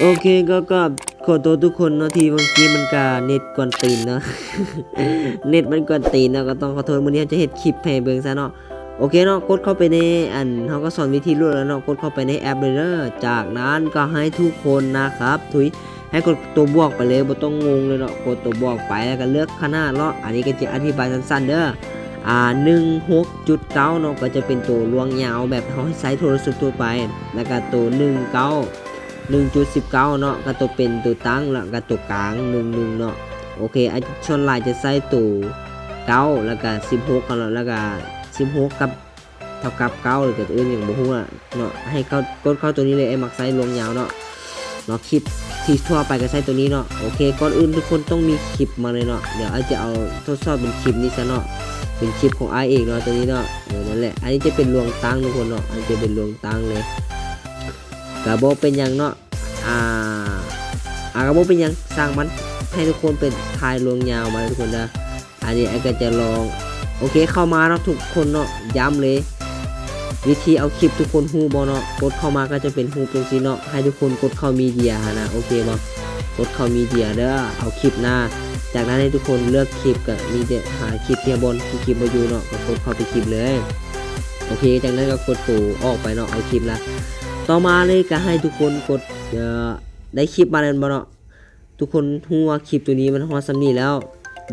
โอเคก็ก็ขอโทษทุกคนเนาะที่เมื่อกี้มันกาเน็ตกวนตีนเนาะเน็ตมันกวนตีนเนาะก็ต้องขอโทษมื้อนี้จะเฮ็ดคลิปให้เบิ่งซะเนาะโอเคเนาะกดเข้าไปในอันเขาก็สอนวิธีรูดแล้วเนาะกดเข้าไปในแอปเลยเด้อจากนั้นก็ให้ทุกคนนะครับทุยให้กดตัวบวกไปเลยบ่ต้องงงเลยเนาะกดตัวบวกไปแล้วก็เลือกขนาดเนาะอันนี้ก็จะอธิบายสั้นๆเด้ออ่า16.9เนาะก็จะเป็นตัวลวงยาวแบบเขาให้ใช้โทรศัพท์ทั่วไป แล้วก็ตัว19 1.19 เนาะก็ตัวเป็นตัวตั้งแล้วก็ตัวกลาง 11 เนาะโอเคไอชนลายจะใส่ตัว9แล้วก็16กันแล้วแล้วก็16 กับเท่ากับ9หรือกับอื่นอย่างบ่ฮู้อะเนาะให้เข้ากดเข้าตัวนี้เลยไอ้มักไซลวงยาวเนาะเนาะคลิปที่ทั่วไปก็ใช้ตัวนี้เนาะโอเคก่อนอื่นทุกคนต้องมีคลิปมาเลยเนาะเดี๋ยวไอจะเอาทดสอบเป็นคลิปนี้ซะเนาะเป็นคลิปของไอเองเนาะตัวนี้เนาะเออนั่นแหละอันนี้จะเป็นลวงตั้งทุกคนเนาะอันนี้จะเป็นลวงตั้งเลย กระโบเป็นหยังเนาะอ่าอ่ากระโบเป็นหยังสร้างมันให้ทุกคนเป็นทายลวงยาวมาทุกคนนะอันนี้ไอ้ก็จะลองโอเคเข้ามาเนาะทุกคนเนาะย้ำเลย วิธีเอาคลิปทุกคนฮูบอเนาะกดเข้ามาก็จะเป็นฮูเป็นซีเนาะให้ทุกคนกดเข้ามีเดียนะโอเคบอกดเข้ามีเดียเด้อเอาคลิปหน้า จากนั้นให้ทุกคนเลือกคลิปกับมีเดียหาคลิปเทียบนที่คลิปมาอยู่เนาะก็กดเข้าไปคลิปเลย โอเคจากนั้นก็กดปู่ออกไปเนาะเอาคลิปละ ต่อมาเลยก็ให้ทุกคนกดเอ่อได้คลิปมาแล้วบ่เนาะทุกคนฮู้ว่าคลิปตัวนี้มันฮอดซำนี้แล้ว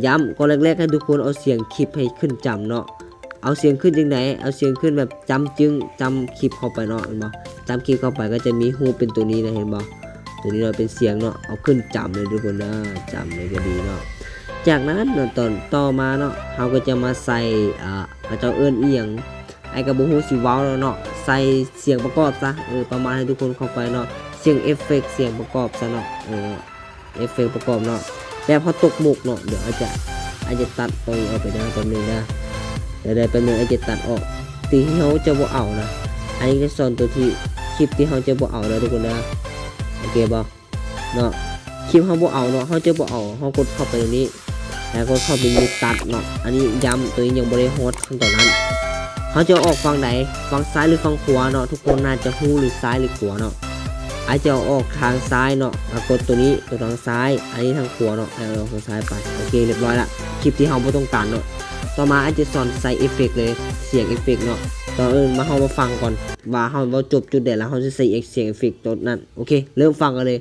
ย้ำก่อนแรกๆให้ทุกคนเอาเสียงคลิปให้ขึ้นจำเนาะเอาเสียงขึ้นจังไหนเอาเสียงขึ้นแบบจำจึงจำคลิปเข้าไปเนาะเห็นบ่จำคลิปเข้าไปก็จะมีฮูเป็นตัวนี้นะเห็นบ่ตัวนี้เนาเป็นเสียงเนาะเอาขึ้นจำเลยทุกคนนะจำเลยก็ดีเนาะจากนั้นเนาะตอนต่อมาเนาะเราก็จะมาใส่อ่าเจ้าเอิ้นอียงไอ้กระบุฮูสิว้าแล้วเนาะ ใส่เสียงประกอบซะเออประมาณให้ทุกคนเข้าไปเนาะเสียงเอฟเฟกเสียงประกอบซะเนาะเออเอฟเฟกประกอบเนาะแบบพอตกหมุกเนาะเดี๋ยวอาจจะอาจจะตัดตรงออกไปนะแป๊บนึงนะเดี๋ยวได้แป๊บนึงอาจจะตัดออกตีที่เขาจะบ่เอานะอันนี้จะสอนตัวที่คลิปที่เขาจะบ่เอาแล้วทุกคนนะโอเคบ่เนาะคลิปเขาบ่เอาเนาะเขาจะบ่เอาเขากดเข้าไปตรงนี้แล้วก็เข้าไปมีตัดเนาะอันนี้ย้ำตัวนี้ยังบ่ได้ฮอตขั้นตอนนั้น เขาจะออกฝั่งไหนฝั่งซ้ายหรือฝั่งขวาเนาะทุกคนน่าจะหู้หรือซ้ายหรือขวาเนาะอาจจะออกทางซ้ายเนาะกดตัวนี้ตัวทางซ้าย อันนี้ทางขวาเนาะเอาอทางซ้ายไปโอเคเรียบร้อยละคลิปที่เราไม่ต้องการเนาะต่อมาอาจจะสอนใส่เอฟเฟกเลยเสียงเอฟเฟกเนาะตอนอื่นมาเรามาฟังก่อนว่าเราเราจบจุดเด็ดแล้วเราจะใส่เสียงเอฟเฟกตัวนั้นโอเค เริ่มฟังกันเลย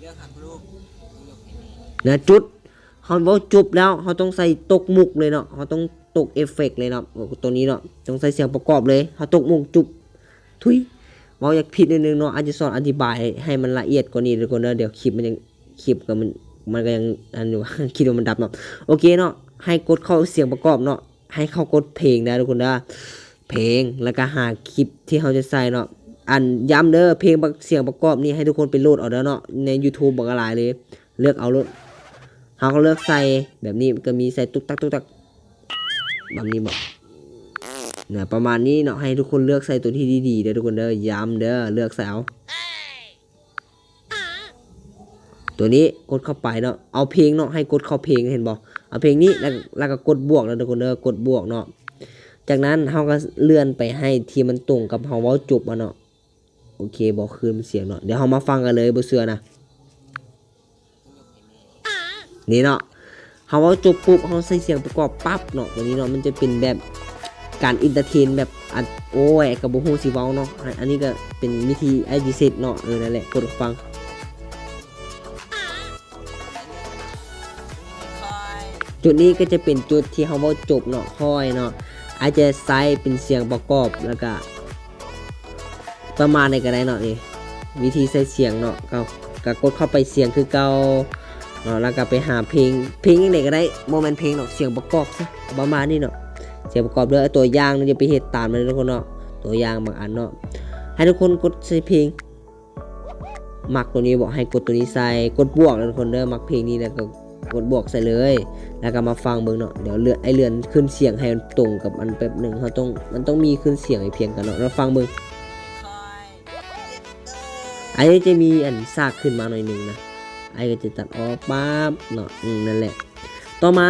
เรื่องหักรูปนะจุดเขาเว้าจบแล้วเขาต้องใส่ตกมุกเลยเนาะเขาต้อง ตกเอฟเฟกต์เลยเนาะตัวนี้เนาะต้องใส่เสียงประกอบเลยเขาตกมุกจุบทุยเว้าอยากผิดนิดนึงเนาะอาจจะสอนอธิบายให้มันละเอียดกว่านี้ทุกคนเนาะเดี๋ยวคลิปมันยังคลิปก็มันมันก็ยังอันอยู่คิดว่ามันดับเนาะโอเคเนาะให้กดเข้าเสียงประกอบเนาะให้เข้ากดเพลงนะทุกคนนะเพลงแล้วก็หาคลิปที่เขาจะใส่เนาะอันย้ำเด้อเพลงเสียงประกอบนี่ให้ทุกคนไปโหลดเอาเด้อเนาะใน YouTube บอกอะไรเลย เลือกเอาโหลดเขาก็เลือกใส่แบบนี้ก็มีใส่ตุ๊กตักตุ๊กตัก แบบนี้บอกเนี่ยประมาณนี้เนาะให้ทุกคนเลือกใส่ตัวที่ดีๆเด้อทุกคนเด้อย้ำเด้อเลือกใส่เอาตัวนี้กดเข้าไปเนาะเอาเพลงเนาะให้กดเข้าเพลงเห็นบอกเอาเพลงนี้แล้วแล้วก็กดบวกแล้วทุกคนเด้อกดบวกเนาะจากนั้นเขาก็เลื่อนไปให้ที่มันตรงกับเขาเว้าจบอะเนาะโอเคบอกคืนเสียงเนาะเดี๋ยวเรามาฟังกันเลยบเสือนะนี่เนาะ เขาว่าจบปุ๊บเขาใส่เสียงประกอบปั๊บเนาะตัวนี้เนาะมันจะเป็นแบบการอินเตอร์เทนแบบอัดโอ้ยกับบูฮูซีเว้าเนาะอันนี้ก็เป็นวิธีไอดีเซตเนาะเออนั่นแหละกดฟังจุดนี้ก็จะเป็นจุดที่เขาว่าจบเนาะค่อยเนาะอาจจะใส่เป็นเสียงประกอบแล้วก็ประมาณในก็ได้เนาะนี่วิธีใส่เสียงเนาะก็ก็กดเข้าไปเสียงคือเก่าเนา แล้วก็ไปหาเพลงเพลงยังไงก็ได้โมเมนต์เพลงเนาะเสียงประกอบซะประมาณนี้เนาะเสียงประกอบด้วยตัวอย่างนี่จะไปเฮ็ดตามเลยทุกคนเนาะตัวอย่างบางอันเนาะให้ทุกคนกดใส่เพลงมักตัวนี้บอกให้กดตัวนี้ใส่กดบวกแล้วทุกคนเด้อมักเพลงนี้แล้วก็กดบวกใส่เลย แล้วก็มาฟังเบิ่งเนาะเดี๋ยวเลื่อนไอเลื่อนขึ้นเสียงให้มันตรงกับอันแป๊บหนึ่งเขาต้องมันต้องมีขึ้นเสียงให้เพียงกันเนาะเราฟังเบิ่งคอยอันนี้จะมีอันซากขึ้นมาหน่อยหนึงนะ ไอก็จะตัดออกปั๊บเนาะอืมนั่นแหละ ต่อมา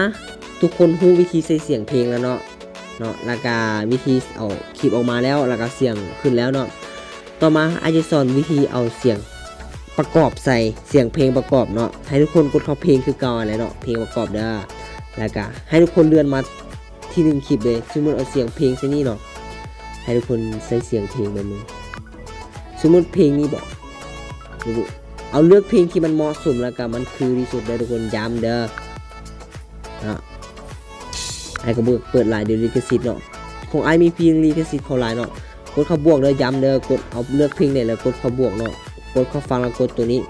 ทุกคนรู้วิธีใส่เสียงเพลงแล้วเนาะเนาะแล้วก็วิธีเอาคลิปออกมาแล้วแล้วก็เสียงขึ้นแล้วเนาะต่อมาไอจะสอนวิธีเอาเสียงประกอบใส่เสียงเพลงประกอบเนาะให้ทุกคนกดเข้าเพลงคือเก่าอะไรเนาะเพลงประกอบเด้อแล้วก็ให้ทุกคนเลื่อนมาที่หนึ่งคลิปเลยสมมติเอาเสียงเพลงใส่นี่เนาะให้ทุกคนใส่เสียงเพลงแบบนี้สมมติเพลงนี้บอก เอาเลือกเพลงที่มันเหมาะสมแล้วก็มันคือที่สุดเลยทุกคนย้ำเด้อนะไอ้กระเบิกเปิดลายเดี๋ยวลิขสิทธิ์เนาะของไอ้มีเพียงลิขสิทธิ์เขาลายเนาะกดเข้าบวกเลยย้ำเด้อกดเอาเลือกเพลงเนี่ยแล้วกดเข้าบวกเนาะกดเข้าฟังแล้วกดตัวนี้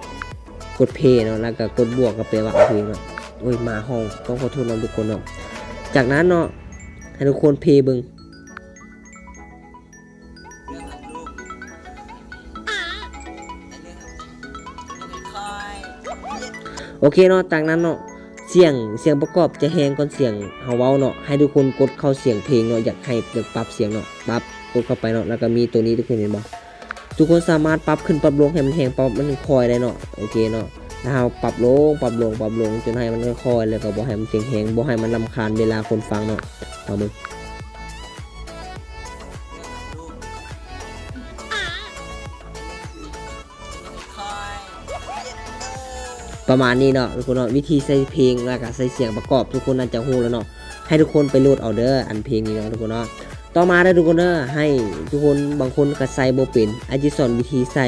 กดเพย์เนาะแล้วก็กดบวกก็แปลว่าเพลงเนาะโอ้ยมาห้องต้องขอโทษน้องทุกคนเนาะจากนั้นเนาะให้ทุกคนเพย์บิ่ง เคเนาะจากนั้นเนาะเสียงเสียงประกอบจะแฮงก่อนเสียงเฮาเว้าเนาะให้ทุกคนกดเข้าเสียงเพลงเนาะอยากให้อยากปรับเสียงเนาะปรับกดเข้าไปเนาะแล้วก็มีตัวนี้ทุกคนเห็นบ่ทุกคนสามารถปรับขึ้นปรับลงให้มันแฮงปรับมันคอยได้เนาะโอเคเนาะถ้าเราปรับลงปรับลงปรับลงจนให้มันค่อยๆแล้วก็บ่ให้มันเสียงแหงบ่ให้มันลำคาญเวลาคนฟังเนาะเอามึงเรื่อง ประมาณนี้เนาะทุกคนเนาะวิธีใส่เพลงแล้วก็ใส่เสียงประกอบทุกคนน่าจะฮู้แล้วเนาะให้ทุกคนไปโหลดเอาเด้ออันเพลงนี้เนาะทุกคนเนาะต่อมาได้ทุกคนเด้อให้ทุกคนบางคนก็ใส่โบเป็นอาจจะสอนวิธีใส่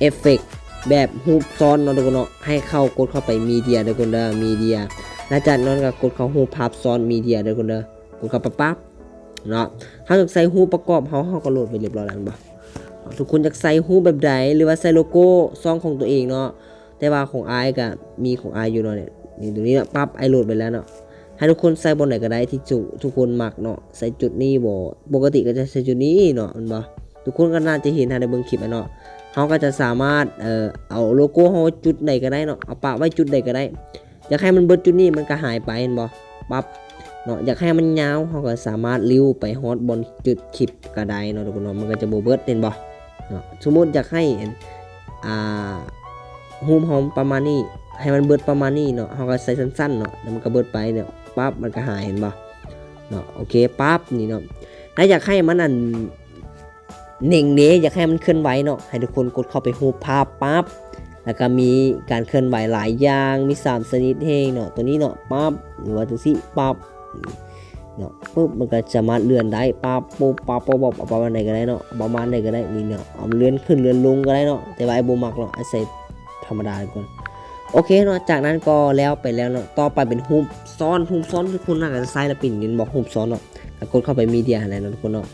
เอฟเฟกต์แบบรูปซ้อนเนาะทุกคนเนาะให้เข้ากดเข้าไปมีเดียทุกคนเด้อมีเดียแล้วจากนั้นก็กดเข้ารูปภาพซ้อนมีเดียทุกคนเด้อกดเข้าปปั๊บเนาะถ้าอยากใส่รูปประกอบเฮาเฮาก็โหลดไปเรียบร้อยแล้วบ่ทุกคนอยากใส่ฮูปแบบใดหรือว่าใส่โลโก้ซองของตัวเองเนาะ แต่ว่าของไอายก็มีของไอายอยู่เนาะเนี่ยนี่ตรงนี้เนาะปั๊บไอโหลดไปแล้วเนาะให้ทุกคนใส่บนไหนก็ได้ที่จุทุกคนหมักเนาะใส่จุดนี้บ่ปกติก็จะใส่จุดนี้เนาะมันบ่ทุกคนก็น่าจะเห็นทางในเบิ่งคลิปเนาะเขาก็จะสามารถเอ่อเอาโลโก้เฮาจุดใดก็ได้เนาะเอาปะไว้จุดใดก็ได้อยากให้มันเบิดจุดนี้มันก็หายไปเห็นบ่ปั๊บเนาะอยากให้มันยาวเขาก็สามารถลิ้วไปฮอตบนจุดคลิปก็ได้เนาะทุกคนเนาะมันก็จะโบเบิดเห็นบ่เนาะสมมติอยากให้อ่า โฮมหอมประมาณนี้ ให้มันเบิดประมาณนี้เนาะเขาก็ใส่สั้นๆเนาะแล้วมันก็เบิดไปเนี่ยปั๊บมันก็หายเห็นบ่เนาะโอเคปั๊บนี่เนาะถ้าอยากให้มันอันเน่งเนอยากให้มันเคลื่อนไหวเนาะให้ทุกคนกดเข้าไปรูปภาพปั๊บแล้วก็มีการเคลื่อนไหวหลายอย่างมีสามชนิดเฮงเนาะตัวนี้เนาะปั๊บหรือว่าจังซี่ปั๊บเนาะปุ๊บมันก็สามาเลื่อนได้ปั๊บปุ๊บปั๊บปุ๊บปั๊บประมาณไหนก็ได้เนาะประมาณไหนก็ได้นี่เนาะเอาเลื่อนขึ้นเลื่อนลงก็ได้เนาะแต่ว่าไอ้โบมักเนาะไอ้ใส่ ธรรมดาทุกคนโอเคเนาะจากนั้นก็แล้วไปแล้วเนาะต่อไปเป็นฮุบซ้อนฮุบซ้อนทุกคนน่าจะใส่แล้วปิ่นยินบอกฮุบซ้อนเนาะแล้วกดเข้าไปมีเดียอะไรเนาะทุกคนเนาะ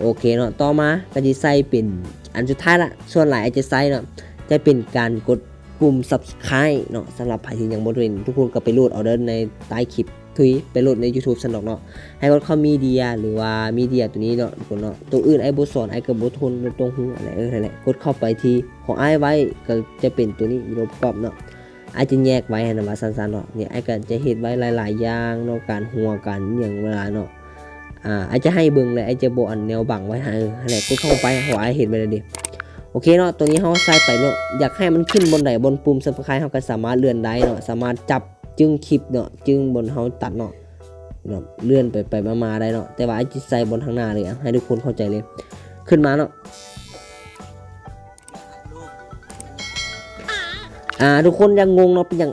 โอเคเนาะต่อมาก็จะใส่เป็นอันสุดท้ายละส่วนหลายอาจจะใส่เนาะจะเป็นการกดปุ่ม subscribe เนาะสำหรับใครที่ยังบ่ได้เห็นทุกคนก็ไปรูดเอาเด้อในใต้คลิป ทุยไปโหลดใน YouTube สนอกเนาะให้กดเข้ามีเดียหรือว่ามีเดียตัวนี้เนาะกคนเนาะตัวอื่นไอ้บสอนไอ้กับบทนตรงหูอะไรเออนั่นแหละกดเข้าไปที่ของไอ้ไว้ก็จะเป็นตัวนี้รูปประกอบเนาะไอ้จะแยกไว้ให้นะว่าสั้นๆเนาะเนี่ยไอ้ก็จะเฮ็ดไว้หลาย ๆ อย่างเนาะการหัวกันอย่างเวลาเนาะอ่าไอ้จะให้เบิ่งเลยไอ้จะบ่อันแนวบังไว้ให้เออนั่นแหละกดเข้าไปหัวไอ้เห็นไปเลยดิโอเคเนาะ ตัวนี้เฮาใส่ไปเนาะ อยากให้มันขึ้นบนไหนบนปุ่ม Subscribe เฮาก็สามารถเลื่อนได้เนาะ สามารถจับ จึงคลิปเนาะจึงบนเฮาตัดเนาะเนาะเลื่อนไปไปมามาได้เนาะแต่ว่าไอ้จิตใส่บนทางหน้าเลยอะให้ทุกคนเข้าใจเลย ขึ้นมาเนาะอ่าทุกคนยังงงเนาะเป็นอย่าง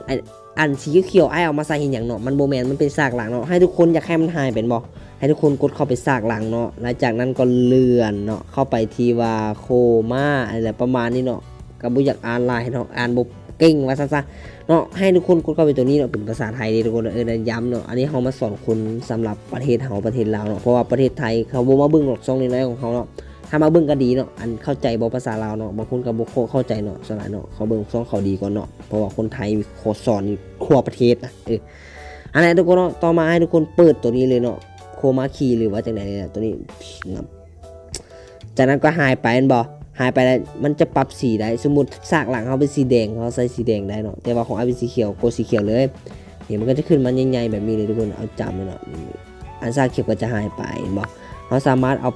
อันสีเขียวไอ้เอามาใส่เห็นอย่างเนาะมันโบแมนมันเป็นซากหลังเนาะให้ทุกคนอยากให้มันหายเป็นบ่ให้ทุกคนกดเข้าไปซากหลังเนาะหลังจากนั้นก็เลื่อนเนาะเข้าไปทีว่าโคมาอะไรประมาณนี้เนาะกับบุอยากอ่านลน์เนาะอ่านบุ เก่งว่าซะๆเนาะให้ทุกคนกดเข้าไปตัวนี้เนาะเป็นภาษาไทยดีทุกคนเออนะย้ำเนาะอันนี้เขามาสอนคนสำหรับประเทศเฮาประเทศลาวเนาะเพราะว่าประเทศไทยเขาบ่มาเบิ่งหรอกช่องน้อยๆของเขาเนาะถ้ามาเบิ่งก็ดีเนาะ อันเข้าใจบ่ภาษาลาวเนาะ บางคนก็บ่เข้าใจเนาะสลายเนาะ เขาเบิ่งสอนเขาดีก่อนเนาะ เพราะว่าคนไทยโคสอนทั่วประเทศนะเอออันไหนทุกคนเนาะ ต่อมาให้ทุกคนเปิดตัวนี้เลยเนาะ โคมาคีหรือว่าจังไดเนี่ยตัวนี้นะจากนั้นก็หายไปแม่นบ่ หายไปแล้วมันจะปรับสีได้ สมมติซากหลังเขาเป็นสีแดงเขาใส่สีแดงได้เนาะแต่ว่าของไอเป็นสีเขียวโกสีเขียวเลยเห็นมันก็จะขึ้นมันใหญ่ๆแบบนี้เลยทุกคนเอาจำเลยเนาะอันซากเขียวก็จะหายไปเห็นบ่เขาสามารถเอา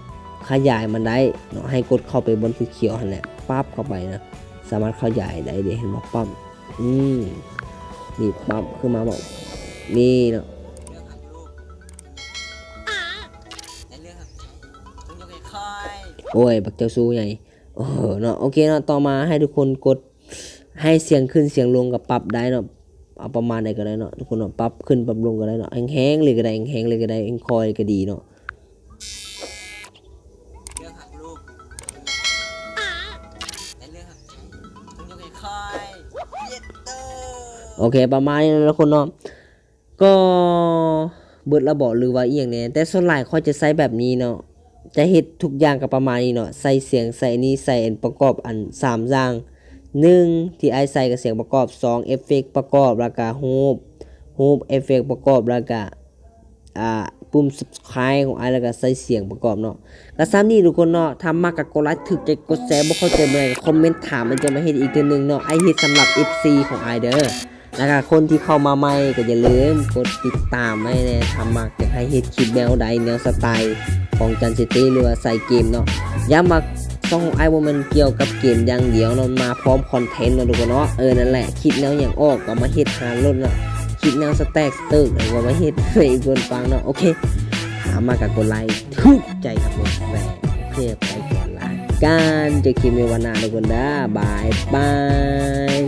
ขยายมันได้เนาะให้กดเข้าไปบนสีเขียวหันแหละปั๊บเข้าไปนะสามารถขยายได้เดี๋ยวเห็นบอกปั๊มอืมนี่ปั๊บขึ้นมาบอกนี่เนาะโอ้ยบักเจ้าซูใหญ่ เออเนาะโอเคเนาะต่อมาให้ทุกคนกดให้เสียงขึ้นเสียงลงกับปรับได้เนาะเอาประมาณไหนก็ได้เนาะทุกคนเนาะปรับขึ้นปรับลงก็ได้เนาะแห้งๆเลยก็ได้แห้งๆเลยก็ได้แห้งคอยก็ดีเนาะเรื่องหักลูกในเรื่องหักใจต้องยกให้คอยเย็ดเตอร์โอเคประมาณนี้นะทุกคนเนาะก็เบิดระบอกหรือว่าอีหยังเนี่ยแต่ส่วนหลายเขาจะใช้แบบนี้เนาะ จะเฮ็ดทุกอย่างกับประมาณนี้เนาะใส่เสียงใส่นี้ใส่อันประกอบอันสามอย่างหนึ่งที่ไอใส่กับเสียงประกอบสองเอฟเฟกประกอบแล้วก็ฮูปฮูปเอฟเฟกประกอบแล้วก็อ่าปุ่ม subscribe ของไอแล้วก็ใส่เสียงประกอบเนาะก็ซ้ำนี่ทุกคนเนาะทำมากกับกดไลค์ถึกใจกดแชร์บ่เข้าใจเมื่อไหร่คอมเมนต์ถามมันจะมาเฮ็ดอีกเทื่อนึงเนาะไอเฮ็ดสำหรับ FC ของไอเด้อ แล้วก็คนที่เข้ามาใหม่ก็อย่าลืมกดติดตามให้แน่ทำมากอยาให้เฮ็ดคลิปแนวใดแนวสไตล์ของจันซิตี้หรือว่าใส่เกมเนาะย้ำมาช่ององไอว่ามันเกี่ยวกับเกมอย่างเดียวนาะมาพร้อมคอนเทนต์นะทุกคนเนาะเออนั่นแหละคิดแนวอย่างออกก็มาเฮ็ดหาลดเนาะคิดแนวสแต็กสตึกแล้วก็มาเฮ็ดให้คนฟังเนาะโอเคถามมากับกดไลค์ทุกใจกับผมแหวนโอเคไปก่อนละการเจะคลิปในวันหน้าทุกคนนะบายบาย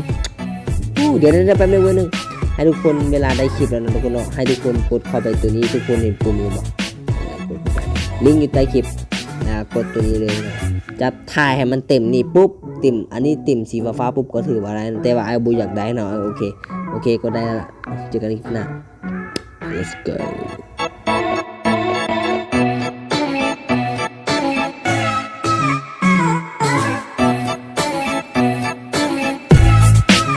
เดี๋ยวเดี๋ยวแป๊บนึงแป๊บนึงให้ทุกคนเวลาได้คลิปแล้วนะทุกคนเนาะให้ทุกคนกดเข้าไปตัวนี้ทุกคนเห็นปุ่มนี้บอกกดเข้าไปลิงก์อยู่ใต้คลิปนะกดตัวนี้เลยนะจะถ่ายให้มันเต็มนี่ปุ๊บเต็มอันนี้เต็มสีฟ้าปุ๊บก็ถือว่าอะไรนะแต่ว่าไอ้บูอยากได้เนาะโอเคโอเคก็ได้ละเจอกันอีกหน้า let's go